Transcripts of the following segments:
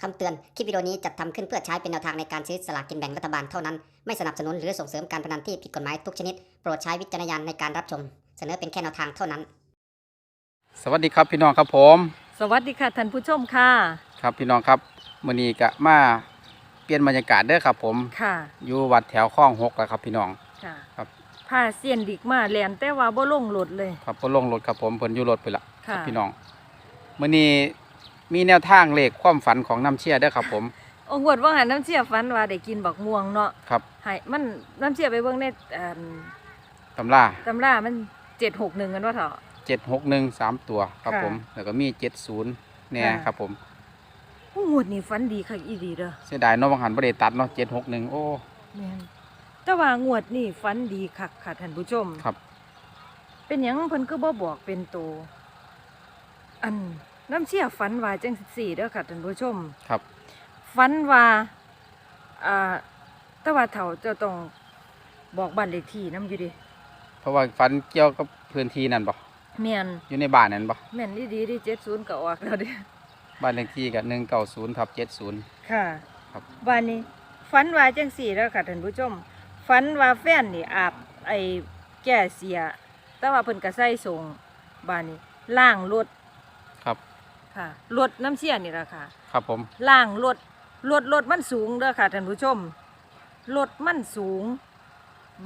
คำเตือน คลิปวิดีโอนี้จัดทำขึ้นเพื่อใช้เป็นแนวทางในการซื้อสลากกินแบ่งรัฐบาลเท่านั้น ไม่สนับสนุนหรือส่งเสริมการพนันที่ผิดกฎหมายทุกชนิด โปรดใช้วิจารณญาณในการรับชม เสนอเป็นแค่แนวทางเท่านั้น สวัสดีครับพี่น้องครับผมสวัสดีค่ะท่านผู้ชมค่ะ ครับพี่น้องครับมื้อนี้ก็มาเปลี่ยนบรรยากาศเด้อครับ ผมค่ะ อยู่วัดแถวคลองหกแล้วครับพี่น้อง ค่ะครับพาเสียนดิกมาแลนแต่ว่าบ่ลงรถเลย ครับบ่ลงรถครับผมเพิ่นอยู่รถไปละคค่ะรับพี่น้องมื้อนี้ มีแนวทางเลขความฝันของน้ำเชี่ยเด้อครับผม องวดว่าหันน้ำเชี่ยฟันว่าได้กินบักม่วงเนาะครับ ให้มันน้ำเชี่ยไปเบิ่งในอันตำราตำรามัน761กันว่าเถอะ761 3ตัวครับค่ะผม แล้วก็มี70แน่ค่ะ ครับผมโอ้งวดนี้ฟันดีคักอีดีเด้อเสียดายเนาะบางหันบ่ได้ตัดเนาะ761โอ้ แม่นแต่ว่างวดนี้ฟันดีคักค่ะท่านผู้ชมครับ เป็นหยังเพิ่นก็บ่บอกเป็นโตวอัน น้ำเชี่ยฝันว่าจังซี่เด้อค่ะท่านผู้ชมครับ ฝันว่าอ่าแต่ว่าเฒ่าเจะต้องบอกบ้านเลขที่นํอยู่ดิเพราะว่าฝันเกี่ยวกับพื้นที่นั่นบ่แม่นอยู่ในบ้านนั่นบ่แม่นดีๆดิ70ก็ออกแล้วเดิบ้านเลขที่ก็190ทับ70ค่ะครับ บ้านนี้ฝันว่าจังซี่แล้วค่ะท่านผู้ชมฝันว่าแฟนนี่อาบไอ้แก้เสีย แต่ว่าเพิ่นก็ใส่ส่งบ้านนี้ล้างรถครับ ค่ะรถน้ำเสียนี่ล่ะค่ะครับผมล่างรถรถรถมันสูงเด้อค่ะท่านผู้ชมรถมันสูง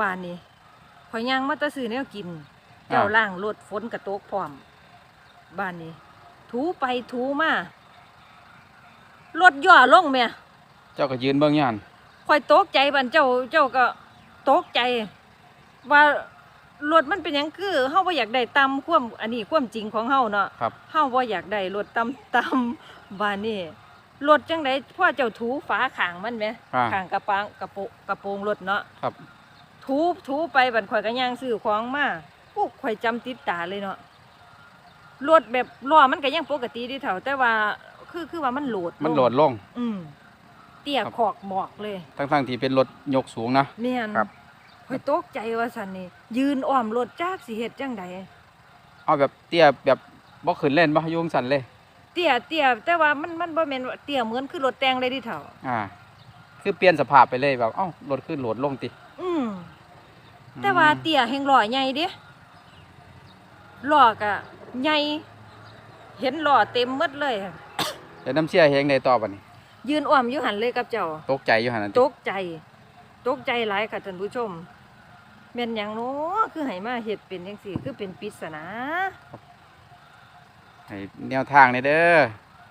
บ้านนี้พอยางมาแตะซื้อแนวกิน เจ้าอ่าล่างรถฝนกระตกพร้อมบ้านนี้ ถูไปถูมารถย่อลงแม่เจ้าก็ยืนเบิ่งอยู่หั่นคอยตกใจบันเจ้าเจ้าก็ตกใจ ว่าร ถมันเป็นหยังคือเฮาบ่อยากได้ตามความอันนี้ความจริงของเฮาเนาะครับ เฮาบ่อยากได้รถตำตำบ้านนี่รถจังไดพ่อเจ้าถูฝาข้างมันไหมอ่า ข้างกระปังกระโปะกระโปรงรถเนาะครับ ถูถูไปบัดข่อยก็ย่างซื้อของมาปุ๊ข่อยจำติดตาเลยเนาะรถแบบล้อมันก็ยังปกติเดีเท่าแต่ว่าคือคือว่ามันโหลดมันโหลดลง อืมเตี้ยครับ ขอกหมอกเลยทั้งๆที่เป็นรถยกสูงนะ แม่นครับ ข่อยตกใจว่าซั่นนี่ยืนอ้อมรถจากสิเฮ็ดจังใดเอาแบบเตี้ยแบบบ่ขึ้นเล่นบ่อยุ่จั่งสั่นเลย เตี้ยเตี้ยแต่ว่ามันมันบ่แม่นว่าเตี้ยเหมือนคือรถแต่งเลยเดิเท่า อ่า คือเปลี่ยนสภาพไปเลยแบบเอ้ารถขึ้นโหลดลงติ อืมแต่ว่าเตี้ยแห่งล้อใหญ่เด้ล้อก็ใหญ่เห็นล้อเต็มหมดเลยเดี๋ยวน้ำเชี่ยเฮงได้ต่อบัดนี้ ยืนอ้อมอยู่หันเลยกับเจ้า ตกใจอยู่หั่นนะตกใจ ตกใจหลายค่ะท่านผู้ชม แม่นหยังเนาะคือให้มาเฮ็ดเป็นจังซี่คือเป็นปริศนาให้แนวทางนี่เด้อ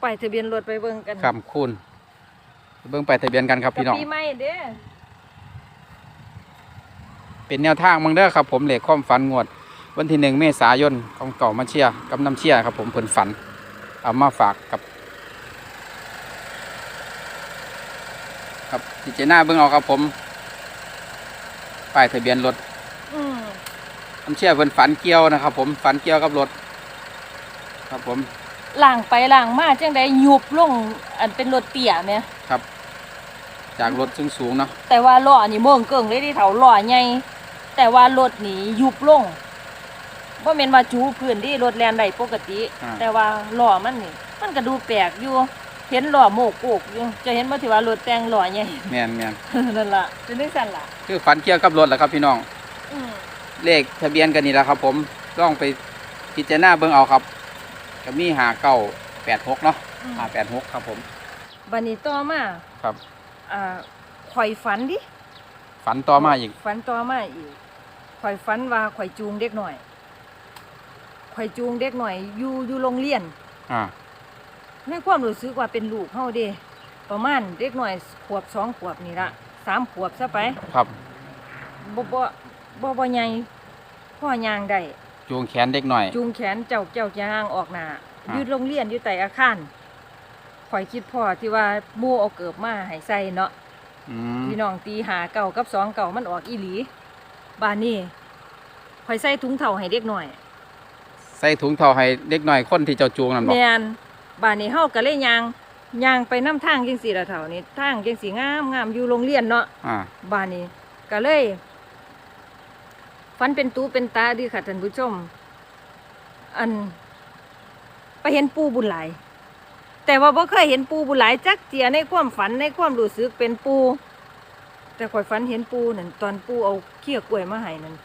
ไปายทะเบียนรถไปเบิ่งกันคำคุณ เบิ่งไปทะเบียนกันครับพี่น้องกับปีใหม่เด้อเป็นแนวทางมึงเด้อครับผมเหล็กความฝันงวด วันที่หนึ่งเมษายนของเก่ามาเชียร์กับน้ำเชียร์ครับผมเพิ่นฝัน เอามาฝากกับครับพิจารณาเบิ่งเอาครับผมป้ายทะเบียนรถอืม น้ำเชียร์เพิ่นฝันเกี่ยวนะครับ ผมฝันเกี่ยวกับรถ ครับผม ล่างไปล่างมาจังไดยุบลงอันเป็นรถเตี่ยแหมครับ จากรถสูงสูงๆเนาะแต่ว่าล้อนี่เมืองเกิงเลยที่เถาล้อใหญ่แต่ว่ารถนี่ยุบลงบ่แม่นว่าจูพื้นที่รถแล่นได้ปกติ อ่า แต่ว่าล้อมันนี่ มันก็ดูแปลกอยู่ เห็นล้อโมกโกกอยู่จะเห็นบ่ที่ว่ารถแต่งล้อใหญ่ แม่นแม่นนั่นล่ะเป็นจังซั่นล่ะ คือฝันเกี่ยวกับรถแหละครับพี่น้องอืม เลขทะเบียนกันนี่แหละครับ ผมลองไปพิจารณาเบิ่งเอาครับก็มีหาเก้าแปดหกเนาะอืมหาแปดหกครับผม บัดนี้ต่อมาครับอ่าข่อยฝันดิฝันต่อมาอีกฝันต่อมาอีกข่อยฝันว่าข่อยจูงเด็กหน่อยข่อยจูงเด็กหน่อยอยู่อยู่โรงเรียนอ่าในความรู้สึกว่าเป็นลูกเฮาเด้ประมาณเด็กหน่อยขวบสองขวบนี่ละสามขวบซะไปครับบ่บ่ บ่บ่ใหญ่พ่อย่างได้จูงแขนเด็กหน่อย จูงแขนเจ้าเจ้าย่างออกหน้าอ่าอยู่โรงเรียนอยู่ใต้อาคารข่อยคิดพ่อที่ว่าหมู่เอาเกิบมาให้ใส่เนาะ อืมพี่น้องตีหาเก่ากับสองเก่ามันออกอีหลีบานนี้ข่อยใส่ถุงเท่าให้เด็กหน่อยใส่ถุงเท่าให้เด็กหน่อยคนที่เจ้าจูงนั่นบอกแม่นบานนี้เฮาก็เลยย่างย่างไปน้ำทางจังซี่ละเท่านี้ทางจังสีงามงามอยู่โรงเรียนเนาะอ่าบ้านนี้ก็เลย ฟันเป็นตูเป็นตาดีค่ะท่านผู้ชม อัน ไปเห็นปูบุญหลาย แต่ว่าบ่เคยเห็นปูบุญหลายจักเจียในความฝันในความรู้สึกเป็นปู แต่ข่อยฝันเห็นปูนั่นตอนปูเอาเขี้ยกล้วยมาให้นั่น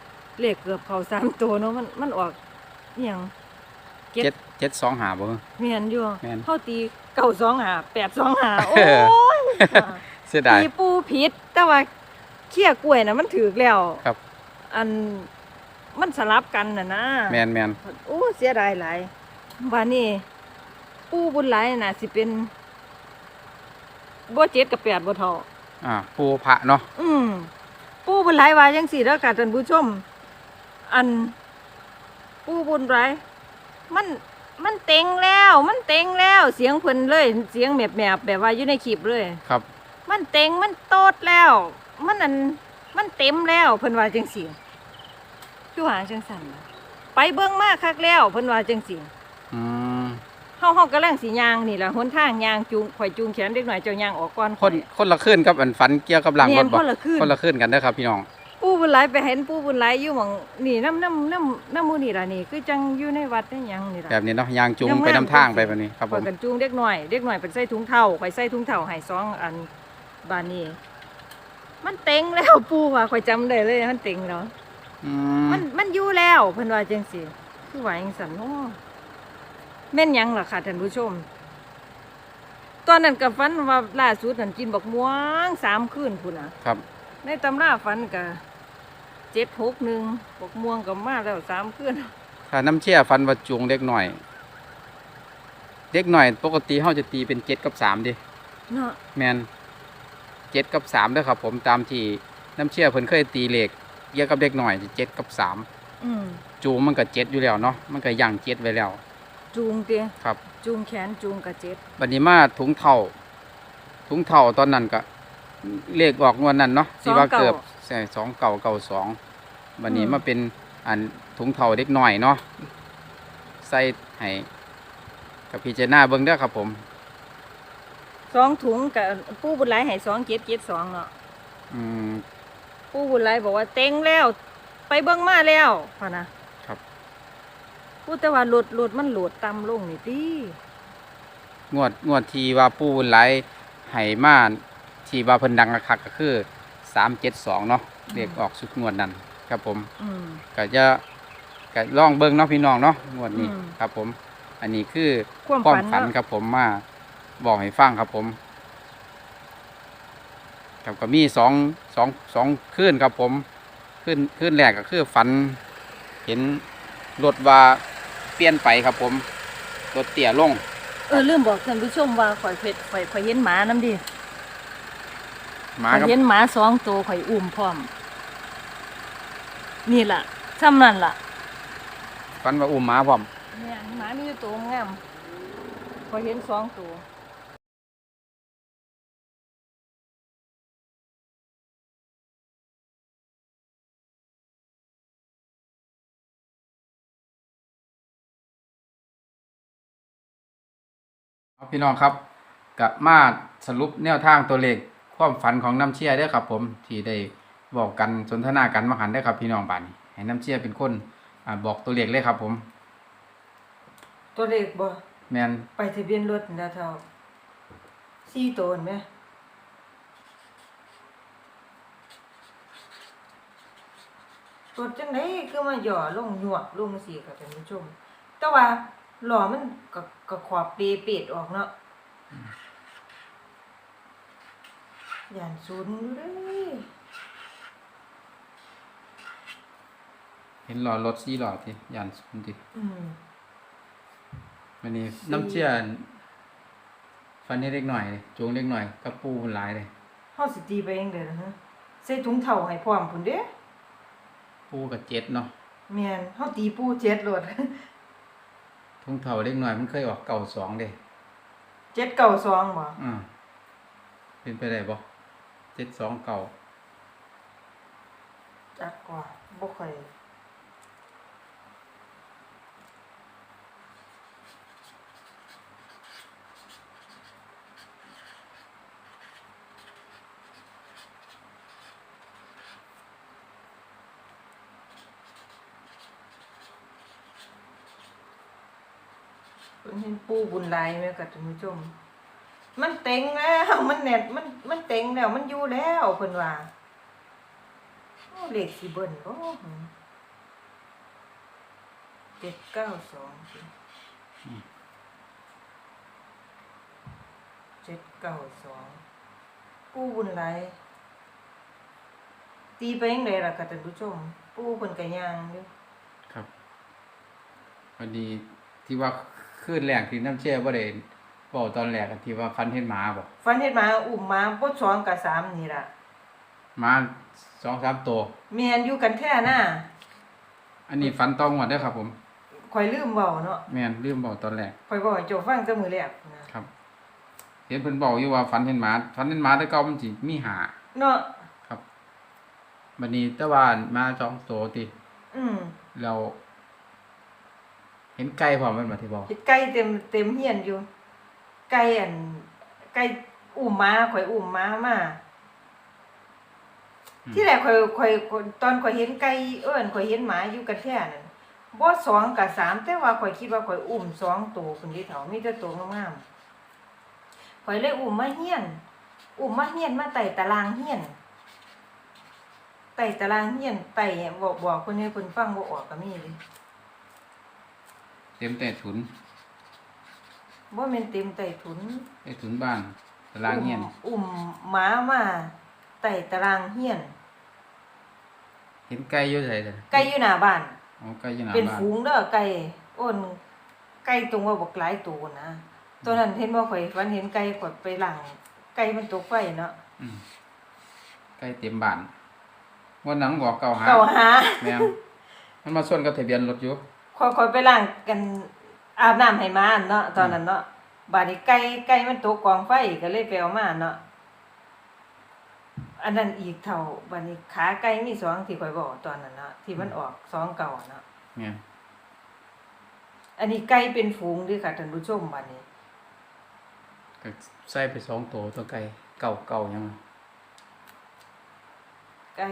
เลขเกือบเข้าสามตัวเนาะมันมันออกอหยังเจ็ดเจ็ดเจ็ดสองหาบ่แม่นอยู่แม่นเฮาตีเก้าสองหาแปดสองหาโอ้ย เสียดาย ตีปูผิดแต่ว่าเขี้ยกล้วยน่ะมันถูกแล้วครับ อันมันสลับกันน่ะนะแมนแมนโอ้เสียดายหลายบานี้ปูบุญหลายน่ะสิเป็นบ่เจ็ดกับแปดบ่เท่าอ่าปูพระเนาะอืมปูบุญหลายว่าจังสี่แล้วค่ะท่านผู้ชม อันปูบุญหลายมันมันเต็งแล้ว มันเต็งแล้ว เสียงเพิ่นเลย เสียงแมบๆแบบว่าอยู่ในคลิปเลย ครับ มันเต็งมันโตดแล้ว มันอัน มันเต็มแล้วเพิ่นว่าจังซี่คือว่าจังซั่นล่ะไปเบิ่งมาคักแล้วเพิ่นว่าจังซี่อืมเฮาเฮากำลังสิย่างนี่ล่ะหนทางย่างจูงข่อยจูงแขนเด็กหน่อยเจ้าย่างออกก่อนคนคนละขึ้นกับอันฝันเกี่ยวกับหลังรเนียถนบ่คนละคืน คนละขึ้นกันเด้อครับ พี่น้อง ปู่บุญหลายไปเห็นปู่บุญหลายอยู่หม่องนี่น้ำน้ำน้ำน้ำหมูนี่ล่ะนี่คือจังอยู่ในวัดในหยังนี่ล่ะ แบบนี้เนาะยางจูงยังไปงามนำทางจังสิไปแบบนี้ครับผข่อยม กันจูงเด็กหน่อย เด็กหน่อยเป็นใส่ถุงเท้าข่อยใส่ถุงเท้าให้สองอันบานนี้ มันเต็งแล้วปู่ว่าข่อยจำได้เลย มันเต็งแล้ว อืมันมันอยู่แล้วเพิ่นว่าจังซี่คือว่าจังซั่นเนาะแม่นหยังล่ะค่ะท่านผู้ชม ตอนนั้นก็ฝันว่าล่าสุดนั่นกินบักม่วงสามคืนพุ่นน่ะ ครับในตำราฝันก็เจ็ดหกหนึ่งบักม่วงก็มาแล้วสามคืน ถ้าน้ำเชี่ยฟันว่าจูงเด็กหน่อย เด็กหน่อย ปกติเฮาจะตีเป็นเจ็ดกับสามดิเนาะแมน เจ็ดกับสามเด้อครับ ผมตามที่น้ำเชี่ยเพิ่นเคยตีเลขเกี่ยวกับเด็กหน่อยเจ็ดกับสามอืมจูงมันก็เจ็ดอยู่แล้วเนาะมันก็ย่างเจ็ดไว้แล้ว จูงเตียครับจูงแขนจูงกระเจ็ดบัดนี้มาถุงเท่าถุงเท่าตอนนั้นก็เลขออกงวดนั้นเนาะสิว่าเกือบใช่สองเก่าเก่าสองบัดนี้มาเป็นอันถุงเท่าเด็กหน่อยเนาะใส่ให้กับพิจารณาเบิ่งเด้อครับผม สองถุงกับปู้บุญไหลให้สองเจ็ดเจ็ดสองเนาะอืม ปู้บุญไหลบอกว่าเต็งแล้ว ไปเบิ่งมาแล้วพอนะครับ พูดแต่ว่าโหลดโหลดมันโหลดต่ำลงนี่ติงวดงวดที่ว่าปูบุญไหลให้มาที่ว่าเพิ่นดังคักๆก็คือสามเจ็ดสองเนาะเลขออกสุดงวดนั้นครับผมอืม ก็จะก็ลองเบิ่งเนาะพี่น้องเนาะงวดนี้อืม ครับผม อันนี้คือความความฝันฝันเนาะครับผมมา บอกให้ฟังครับผมครับก็มีสองสองสองคืนครับผมคืนคืนแรกก็คือฝัน เห็นรถว่าเปลี่ยนไปครับผมรถเตี่ยลง เออลืมบอกท่านผู้ชมว่าข่อยเผ็ดข่อยข่อยเห็นหมานํดิหมาข่อยครับเห็นหมาสองตัวข่อยอุ้มพร้อม นี่ล่ะซ้ำนั่นล่ะฝันว่าอุ้มหมาพร้อมเนี่ยหมามีอยู่ตัวงามพอเห็นสองตัว พี่น้องครับกับมาสรุปแนวทางตัวเลขความฝันของน้ำเชี่ยเด้อครับ ผมที่ได้บอกกันสนทนากันมาหันได้อครับพี่น้องบ้านนี้ให้น้ำเชี่ยเป็นคนอ่าบอกตัวเลขเลยครับ ผม ตัวเล็กบ่แมนไปทะเบียนรถนี่นะเท่าสี่ตัวเห็นไหมรถจังไดคือมาหย่อลงหยวกลงสิค่ะท่านผู้ชม แต่ว่า หล่อมันก็ก็ขอบเปเป็ดออกเนาะย่านศูนย์อยู่เด้อเห็นหล่อรถซี่หล่อที่ยานสุนทีอืมวันนี้สี่น้ำเชี่ยฟันนี้เล็กหน่อยเลยจูงเล็กหน่อยกับปูมันหลายเลยเฮาสิตีไปเองเด้อนะฮะใส่ถุงเท้าให้พร้อมพุ่นเด้ปูกับเจ็ดเนาะแม่นเฮาตีปูเจ็ดโลด ทุ่งเท่าเล็กหน่อยมันเคยออกเก่าสองเด้เจ็ดเก่าสองบ่อ่าเป็นไปได้บ่เจ็ดสองเก่าจักกว่าบ่ค่อย เพิ่นเห็นปู บุญหลายแม่ค่ะท่านผู้ชม มันเต็งแล้วมันแน่นมันมันเต็งแล้ว มันอยู่แล้วเพิ่นว่าโอ้เลขสิเบิ่นบ่เจ็ดเก้าสองเจ็ดเก้าสองปูบุญหลายตีไปยังไงล่ะค่ะท่านผู้ชม ปูเพิ่นก็ย่างอยู่ครับ วันนี้ที่ว่า ขึ้นแรกที่น้ำเชื่อว่าได้บอกตอนแรกอะที่ว่าฟันเห็นหมาบอกฟันเฮ็ดหมาอุ้มหมาบ่สองกับสามนี่ล่ะหมาสองสามตัว แม่นอยู่กันแท้น่ะอันนี้ฟันต้องหมดเด้อครับ ผมข่อยลืมเว้าเนาะแม่นลืมบอกตอนแรกข่อยบอกให้เจ้าฟังแต่มื้อแรกนะครับ เห็นเพิ่นบอกอยู่ว่าฟันเห็นหมาฟันเห็นหมาแต่เก่ามันสิมีหาเนาะครับวันนี้แต่ว่ามาสองตัวติอืมเรา เห็นไก่พร้อมมันมาที่บอกเฮ็ดไก่เต็มเต็มเฮียนอยู่ ไก่อันไก่อุ้มหมาข่อยอุ้มหมามาอืมที่แรกข่อยข่อยข่อยตอนข่อยเห็นไก่เอิ้นข่อยเห็นหมาอยู่กันแท้นั่นบ่สองกับสามแต่ว่าข่อยคิดว่าข่อยอุ้มสองตัวพุ่นที่เฒ่ามีแต่ตัวงามๆข่อยเลยอุ้มมาเฮียน อุ้มมาเฮียนมาไต่ตารางเฮียนไต่ตารางเฮียนไต่บอกบอกเพิ่นให้เพิ่นฟังบ่ออกก็มีเลย เต็มแต่ถุนบ่แม่นเต็มไต่ถุนไอ้ถุนบ้านตารางเงียนอุ้มหมามาไต่ตารางเฮียน เห็นไก่อยู่ไสเลยไก่อยู่หน้าบ้าน อ๋อไก่อยู่หน้าเป็นบ้านฝูงเด้อไก่อ้นไก่ตรงว่าบักหลายตัวนะตัวนั้นเห็นบ่ข่อยฝันเห็นไก่ข่อยไปหลังไก่มันตกไฟเนาะอืมไก่เต็มบ้านวันหนังบอกเก่าหาเก่าหา แม่นมันมาส่วนกับทะเบียนรถอยู่ ข่อยข่อยไปล้างกันอาบน้ำให้หมาเนาะตอนนั้นเนาะบาดนี้ไก่ไก่มันตกกองไฟก็เลยไปเอามาเนาะอันนั้นอีกเท่าบัดนี้ขาไก่มีสองที่ข่อยบอกตอนนั้นเนาะที่มันออกสองเก่าเนาะแม่นอันนี้ไก่เป็นฝูงเด้วยค่ะท่านผู้ชมบัดนี้ก็ใส่ไปสองตัวตัวไก่เก่าเก่ายังไก่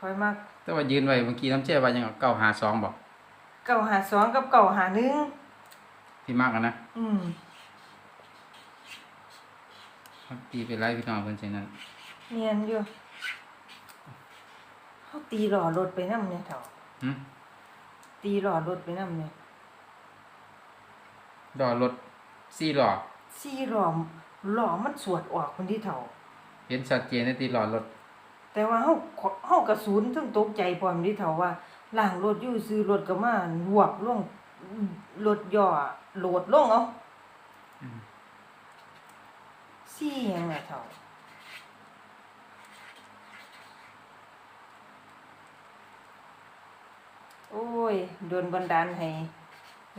ข่อยมักแต่ว่ายืนไว้เมื่อกี้น้ำแช่ว่ายังเก่าหาสองบอกเก่าหาสองกับเก่าหาหนึ่งที่มากอะนะอืมตีไปไล่พี่น้องเพิ่นใช่นั้นเนียนอยู่เขาตีหล่อรถไปนำเนี่ยเถ่าหึตีหล่อรถไปนำเนี่ยดอรถสี่ล้อซี่หล่อหล่อมันสวดออกคนที่เถ่าเห็นชัดเจนในตีล้อรถ แต่ว่าเฮาเฮากระสุนถึงตกใจพร้อมที่เถ่าว่าล่างรถอยู่ซื้อรถก็มาหวบลงรถย่อโหลดลงเอาอืมซี่หยังน่ะเถ่าโอ้ยโดนบันดาลให้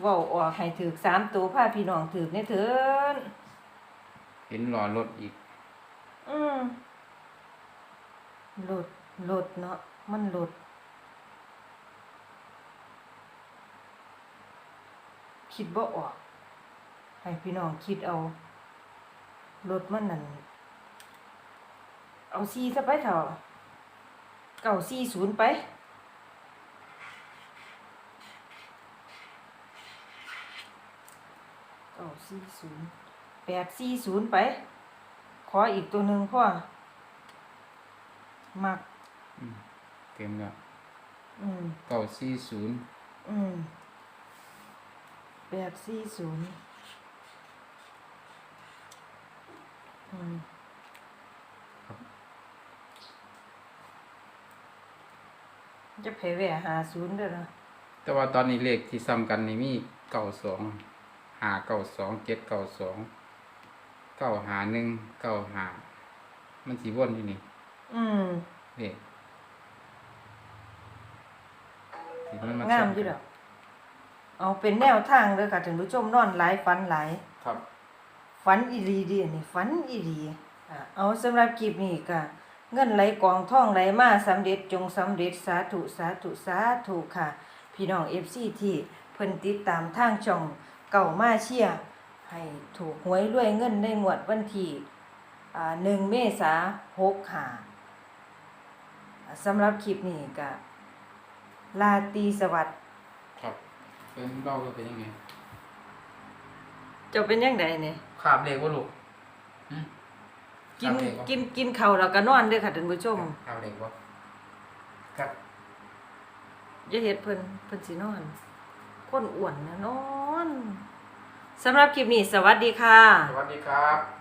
เว้าออกให้ถือสามตัวพาพี่น้องถือเนี่ยเถินเห็นล้อรถอีก อืม หลดหลดเนาะมันหลดคิดบ่ออกให้พี่น้องคิดเอารถมันนั่นเอาซีซะไปเถอะเก่าซีศูนย์ไป เก้าสี่ศูนย์แปดสี่ศูนย์ไป ขออีกตัวหนึ่งพ่อ มัก อืมเต็มแล้วอืม เก้าสี่ศูนย์อืมแปดสี่ศูนย์อืมจะเพแหวหาศูนย์เด้อนะแต่ว่าตอนนี้เลขที่ซ้ำกันนี่มีเก้าสองหาเก้าสองเจ็ดเก้าสองเก้าหาหนึ่งเก้าหามันสีวนที่นี่อืม เลขที่มันมงามซ้ำอยู่ดอกเอาเป็นแนวทางเลยค่ะถึงผู้ชมนอนหลายฟันหลายครับ ฝันอีหลีเดีอันนี่ฝันอีหลีอะเอาสำหรับคลิปนี้ก็เงินไหลกองท่องไหลมาสำเร็จจงสำเร็จสาธุสาธุสาธุค่ะ พี่น้อง FC ที่เพิ่นติดตามทางช่องเก่ามาเชียร์ให้ถูกหวยรวยเงินในงวดวันที่อ่า1เมษา65อะ สำหรับคลิปนี้ก็ลาตรีสวัสดิ์ครับเป็นเราก็เป็นยังไงเจ้าเป็นยังไงเนี่ยขาบเด็กว่าลูกหึกินขาบเด็บ่กินกินข้าวแล้วก็นอนเด้อค่ะท่านผู้ชมขาบเด็กบ่ครับอย่าเฮ็ดเพิ่นเพิ่นสินอนคนอ้วนนะนอนสำหรับคลิปนี้สวัสดีค่ะ สวัสดีครับ